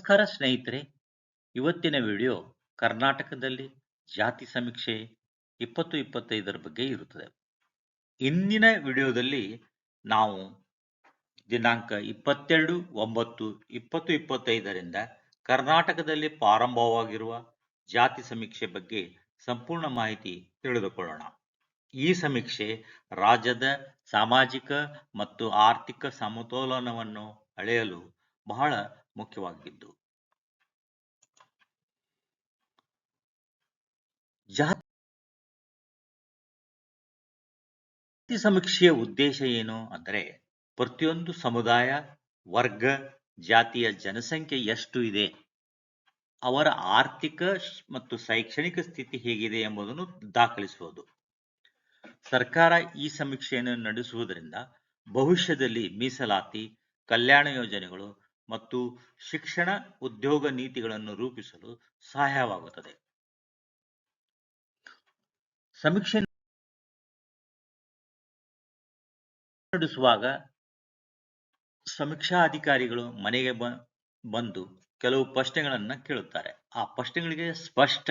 ನಮಸ್ಕಾರ ಸ್ನೇಹಿತರೆ. ಇವತ್ತಿನ ವಿಡಿಯೋ ಕರ್ನಾಟಕದಲ್ಲಿ ಜಾತಿ ಸಮೀಕ್ಷೆ ಇಪ್ಪತ್ತು ಇಪ್ಪತ್ತೈದರ ಬಗ್ಗೆ ಇರುತ್ತದೆ. ಇಂದಿನ ವಿಡಿಯೋದಲ್ಲಿ ನಾವು ದಿನಾಂಕ ಇಪ್ಪತ್ತೆರಡು ಒಂಬತ್ತು ಇಪ್ಪತ್ತು ಇಪ್ಪತ್ತೈದರಿಂದ ಕರ್ನಾಟಕದಲ್ಲಿ ಪ್ರಾರಂಭವಾಗಿರುವ ಜಾತಿ ಸಮೀಕ್ಷೆ ಬಗ್ಗೆ ಸಂಪೂರ್ಣ ಮಾಹಿತಿ ತಿಳಿದುಕೊಳ್ಳೋಣ. ಈ ಸಮೀಕ್ಷೆ ರಾಜ್ಯದ ಸಾಮಾಜಿಕ ಮತ್ತು ಆರ್ಥಿಕ ಸಮತೋಲನವನ್ನು ಅಳೆಯಲು ಬಹಳ ಮುಖ್ಯವಾಗಿದ್ದು. ಜಾತಿ ಸಮೀಕ್ಷೆಯ ಉದ್ದೇಶ ಏನು ಅಂದರೆ ಪ್ರತಿಯೊಂದು ಸಮುದಾಯ, ವರ್ಗ, ಜಾತಿಯ ಜನಸಂಖ್ಯೆ ಎಷ್ಟು ಇದೆ, ಅವರ ಆರ್ಥಿಕ ಮತ್ತು ಶೈಕ್ಷಣಿಕ ಸ್ಥಿತಿ ಹೇಗಿದೆ ಎಂಬುದನ್ನು ದಾಖಲಿಸುವುದು. ಸರ್ಕಾರ ಈ ಸಮೀಕ್ಷೆಯನ್ನು ನಡೆಸುವುದರಿಂದ ಭವಿಷ್ಯದಲ್ಲಿ ಮೀಸಲಾತಿ, ಕಲ್ಯಾಣ ಯೋಜನೆಗಳು ಮತ್ತು ಶಿಕ್ಷಣ ಉದ್ಯೋಗ ನೀತಿಗಳನ್ನು ರೂಪಿಸಲು ಸಹಾಯವಾಗುತ್ತದೆ. ಸಮೀಕ್ಷೆ ನಡೆಸುವಾಗ ಸಮೀಕ್ಷಾ ಅಧಿಕಾರಿಗಳು ಮನೆಗೆ ಬಂದು ಕೆಲವು ಪ್ರಶ್ನೆಗಳನ್ನು ಕೇಳುತ್ತಾರೆ. ಆ ಪ್ರಶ್ನೆಗಳಿಗೆ ಸ್ಪಷ್ಟ,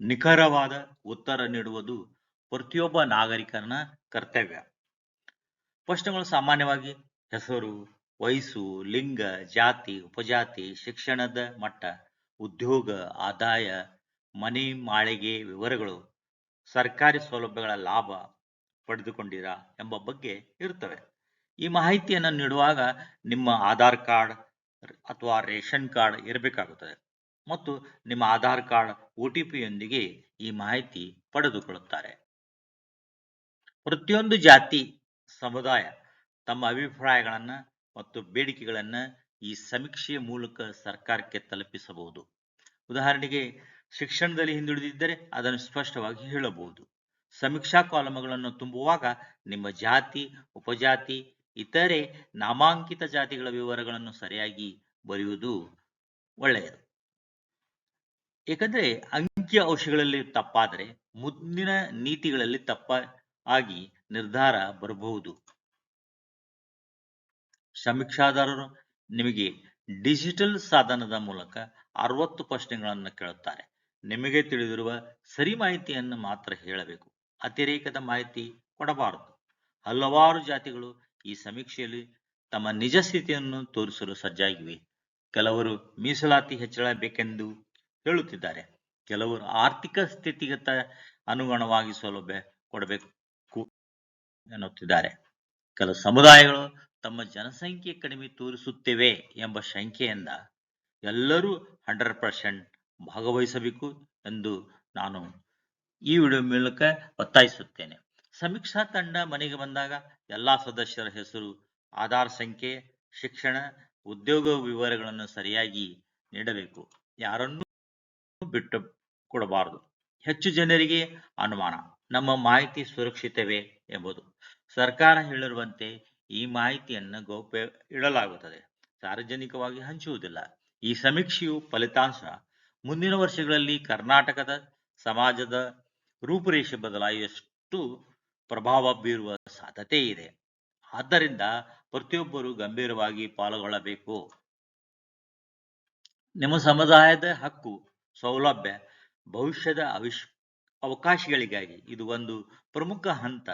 ನಿಖರವಾದ ಉತ್ತರ ನೀಡುವುದು ಪ್ರತಿಯೊಬ್ಬ ನಾಗರಿಕನ ಕರ್ತವ್ಯ. ಪ್ರಶ್ನೆಗಳು ಸಾಮಾನ್ಯವಾಗಿ, ಹೆಸರು ವಯಸ್ಸು, ಲಿಂಗ, ಜಾತಿ, ಉಪಜಾತಿ, ಶಿಕ್ಷಣದ ಮಟ್ಟ, ಉದ್ಯೋಗ, ಆದಾಯ, ಮನೆ ಮಾಳಿಗೆ ವಿವರಗಳು, ಸರ್ಕಾರಿ ಸೌಲಭ್ಯಗಳ ಲಾಭ ಪಡೆದುಕೊಂಡಿರಾ ಎಂಬ ಬಗ್ಗೆ ಇರುತ್ತವೆ. ಈ ಮಾಹಿತಿಯನ್ನು ನೀಡುವಾಗ ನಿಮ್ಮ ಆಧಾರ್ ಕಾರ್ಡ್ ಅಥವಾ ರೇಷನ್ ಕಾರ್ಡ್ ಇರಬೇಕಾಗುತ್ತದೆ ಮತ್ತು ನಿಮ್ಮ ಆಧಾರ್ ಕಾರ್ಡ್ ಒ ಟಿ ಪಿಯೊಂದಿಗೆ ಈ ಮಾಹಿತಿ ಪಡೆದುಕೊಳ್ಳುತ್ತಾರೆ. ಪ್ರತಿಯೊಂದು ಜಾತಿ ಸಮುದಾಯ ತಮ್ಮ ಅಭಿಪ್ರಾಯಗಳನ್ನು ಮತ್ತು ಬೇಡಿಕೆಗಳನ್ನು ಈ ಸಮೀಕ್ಷೆಯ ಮೂಲಕ ಸರ್ಕಾರಕ್ಕೆ ತಲುಪಿಸಬಹುದು. ಉದಾಹರಣೆಗೆ, ಶಿಕ್ಷಣದಲ್ಲಿ ಹಿಂದುಳಿದಿದ್ದರೆ ಅದನ್ನು ಸ್ಪಷ್ಟವಾಗಿ ಹೇಳಬಹುದು. ಸಮೀಕ್ಷಾ ಕಾಲಮಗಳನ್ನು ತುಂಬುವಾಗ ನಿಮ್ಮ ಜಾತಿ, ಉಪಜಾತಿ, ಇತರೆ ನಾಮಾಂಕಿತ ಜಾತಿಗಳ ವಿವರಗಳನ್ನು ಸರಿಯಾಗಿ ಬರೆಯುವುದು ಒಳ್ಳೆಯದು. ಏಕೆಂದರೆ, ಅಂಕಿ ಅಂಶಗಳಲ್ಲಿ ತಪ್ಪಾದರೆ ಮುಂದಿನ ನೀತಿಗಳಲ್ಲಿ ತಪ್ಪ ಆಗಿ ನಿರ್ಧಾರ ಬರಬಹುದು. ಸಮೀಕ್ಷಾದಾರರು ನಿಮಗೆ ಡಿಜಿಟಲ್ ಸಾಧನದ ಮೂಲಕ ಅರವತ್ತು ಪ್ರಶ್ನೆಗಳನ್ನು ಕೇಳುತ್ತಾರೆ. ನಿಮಗೆ ತಿಳಿದಿರುವ ಸರಿ ಮಾಹಿತಿಯನ್ನು ಮಾತ್ರ ಹೇಳಬೇಕು. ಅತಿರೇಕದ ಮಾಹಿತಿ ಕೊಡಬಾರದು. ಹಲವಾರು ಜಾತಿಗಳು ಈ ಸಮೀಕ್ಷೆಯಲ್ಲಿ ತಮ್ಮ ನಿಜ ಸ್ಥಿತಿಯನ್ನು ತೋರಿಸಲು ಸಜ್ಜಾಗಿವೆ. ಕೆಲವರು ಮೀಸಲಾತಿ ಹೆಚ್ಚಳ ಬೇಕೆಂದು ಹೇಳುತ್ತಿದ್ದಾರೆ. ಕೆಲವರು ಆರ್ಥಿಕ ಸ್ಥಿತಿಗತ ಅನುಗುಣವಾಗಿ ಸೌಲಭ್ಯ ಕೊಡಬೇಕು ಎನ್ನುತ್ತಿದ್ದಾರೆ. ಕೆಲವು ಸಮುದಾಯಗಳು ತಮ್ಮ ಜನಸಂಖ್ಯೆ ಕಡಿಮೆ ತೋರಿಸುತ್ತೇವೆ ಎಂಬ ಶಂಕೆಯಿಂದ ಎಲ್ಲರೂ ಹಂಡ್ರೆಡ್ ಪರ್ಸೆಂಟ್ ಭಾಗವಹಿಸಬೇಕು ಎಂದು ನಾನು ಈ ವಿಡಿಯೋ ಮೂಲಕ ಒತ್ತಾಯಿಸುತ್ತೇನೆ. ಸಮೀಕ್ಷಾ ತಂಡ ಮನೆಗೆ ಬಂದಾಗ ಎಲ್ಲಾ ಸದಸ್ಯರ ಹೆಸರು, ಆಧಾರ್ ಸಂಖ್ಯೆ, ಶಿಕ್ಷಣ, ಉದ್ಯೋಗ ವಿವರಗಳನ್ನು ಸರಿಯಾಗಿ ನೀಡಬೇಕು. ಯಾರನ್ನೂ ಬಿಟ್ಟು ಕೊಡಬಾರದು. ಹೆಚ್ಚು ಜನರಿಗೆ ಅನುಮಾನ. ನಮ್ಮ ಮಾಹಿತಿ ಸುರಕ್ಷಿತವೇ ಎಂಬುದು. ಸರ್ಕಾರ ಹೇಳಿರುವಂತೆ ಈ ಮಾಹಿತಿಯನ್ನು ಗೌಪ್ಯ ಇಡಲಾಗುತ್ತದೆ. ಸಾರ್ವಜನಿಕವಾಗಿ ಹಂಚುವುದಿಲ್ಲ. ಈ ಸಮೀಕ್ಷೆಯು ಫಲಿತಾಂಶ. ಮುಂದಿನ ವರ್ಷಗಳಲ್ಲಿ ಕರ್ನಾಟಕದ ಸಮಾಜದ ರೂಪುರೇಷೆ ಬದಲಾಯಿಸಷ್ಟು ಪ್ರಭಾವ ಬೀರುವ ಸಾಧ್ಯತೆ ಇದೆ. ಆದ್ದರಿಂದ ಪ್ರತಿಯೊಬ್ಬರು ಗಂಭೀರವಾಗಿ ಪಾಲ್ಗೊಳ್ಳಬೇಕು. ನಿಮ್ಮ ಸಮುದಾಯದ ಹಕ್ಕು, ಸೌಲಭ್ಯ, ಭವಿಷ್ಯದ ಅವಿಶ್ ಅವಕಾಶಗಳಿಗಾಗಿ ಇದು ಒಂದು ಪ್ರಮುಖ ಹಂತ.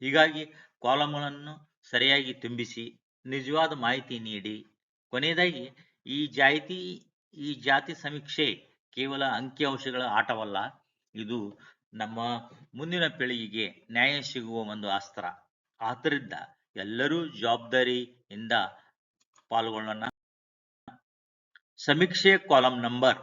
ಹೀಗಾಗಿ ಕಾಲಮ್ಗಳನ್ನು ಸರಿಯಾಗಿ ತುಂಬಿಸಿ, ನಿಜವಾದ ಮಾಹಿತಿ ನೀಡಿ. ಕೊನೆಯದಾಗಿ, ಈ ಜಾತಿ ಈ ಜಾತಿ ಸಮೀಕ್ಷೆ ಕೇವಲ ಅಂಕಿಅಂಶಗಳ ಆಟವಲ್ಲ, ಇದು ನಮ್ಮ ಮುಂದಿನ ಪೀಳಿಗೆಗೆ ನ್ಯಾಯ ಸಿಗುವ ಒಂದು ಅಸ್ತ್ರ. ಆದ್ದರಿಂದ ಎಲ್ಲರೂ ಜವಾಬ್ದಾರಿಯಿಂದ ಪಾಲ್ಗೊಳ್ಳೋಣ. ಸಮೀಕ್ಷೆ ಕಾಲಂ ನಂಬರ್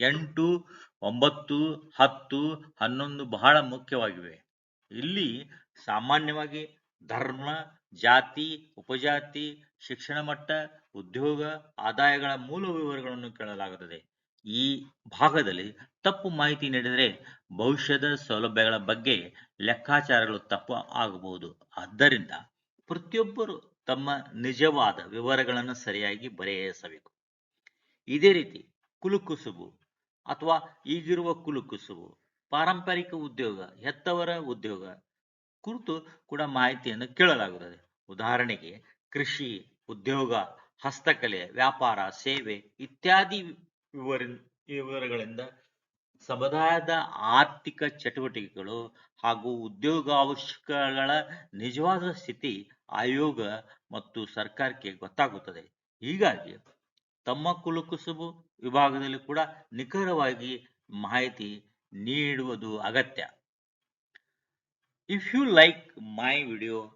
ಎಂಟು, ಒಂಬತ್ತು, ಹತ್ತು, ಹನ್ನೊಂದು ಬಹಳ ಮುಖ್ಯವಾಗಿವೆ. ಇಲ್ಲಿ ಸಾಮಾನ್ಯವಾಗಿ ಧರ್ಮ ಜಾತಿ, ಉಪಜಾತಿ, ಶಿಕ್ಷಣ ಮಟ್ಟ, ಉದ್ಯೋಗ, ಆದಾಯಗಳ ಮೂಲ ವಿವರಗಳನ್ನು ಕೇಳಲಾಗುತ್ತದೆ. ಈ ಭಾಗದಲ್ಲಿ ತಪ್ಪು ಮಾಹಿತಿ ನೀಡಿದರೆ ಭವಿಷ್ಯದ ಸೌಲಭ್ಯಗಳ ಬಗ್ಗೆ ಲೆಕ್ಕಾಚಾರಗಳು ತಪ್ಪು ಆಗಬಹುದು. ಆದ್ದರಿಂದ ಪ್ರತಿಯೊಬ್ಬರು ತಮ್ಮ ನಿಜವಾದ ವಿವರಗಳನ್ನು ಸರಿಯಾಗಿ ಬರೆಯಿಸಬೇಕು. ಇದೇ ರೀತಿ ಕುಲುಕುಸುಬು ಅಥವಾ ಈಗಿರುವ ಕುಲುಕುಸುಬು, ಪಾರಂಪರಿಕ ಉದ್ಯೋಗ, ಹೆತ್ತವರ ಉದ್ಯೋಗ ಕುರಿತು ಕೂಡ ಮಾಹಿತಿಯನ್ನು ಕೇಳಲಾಗುತ್ತದೆ. ಉದಾಹರಣೆಗೆ ಕೃಷಿ, ಉದ್ಯೋಗ, ಹಸ್ತಕಲೆ, ವ್ಯಾಪಾರ, ಸೇವೆ ಇತ್ಯಾದಿ ವಿವರ ವಿವರಗಳಿಂದ ಸಮುದಾಯದ ಆರ್ಥಿಕ ಚಟುವಟಿಕೆಗಳು ಹಾಗೂ ಉದ್ಯೋಗಾವಶ್ಯಕಗಳ ನಿಜವಾದ ಸ್ಥಿತಿ ಆಯೋಗ ಮತ್ತು ಸರ್ಕಾರಕ್ಕೆ ಗೊತ್ತಾಗುತ್ತದೆ. ಹೀಗಾಗಿ ತಮ್ಮ ಕುಲುಕುಸುಬು ವಿಭಾಗದಲ್ಲಿ ಕೂಡ ನಿಖರವಾಗಿ ಮಾಹಿತಿ ನೀಡುವುದು ಅಗತ್ಯ. If you like my video,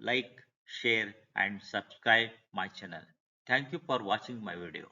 like, share and subscribe my channel. Thank you for watching my video.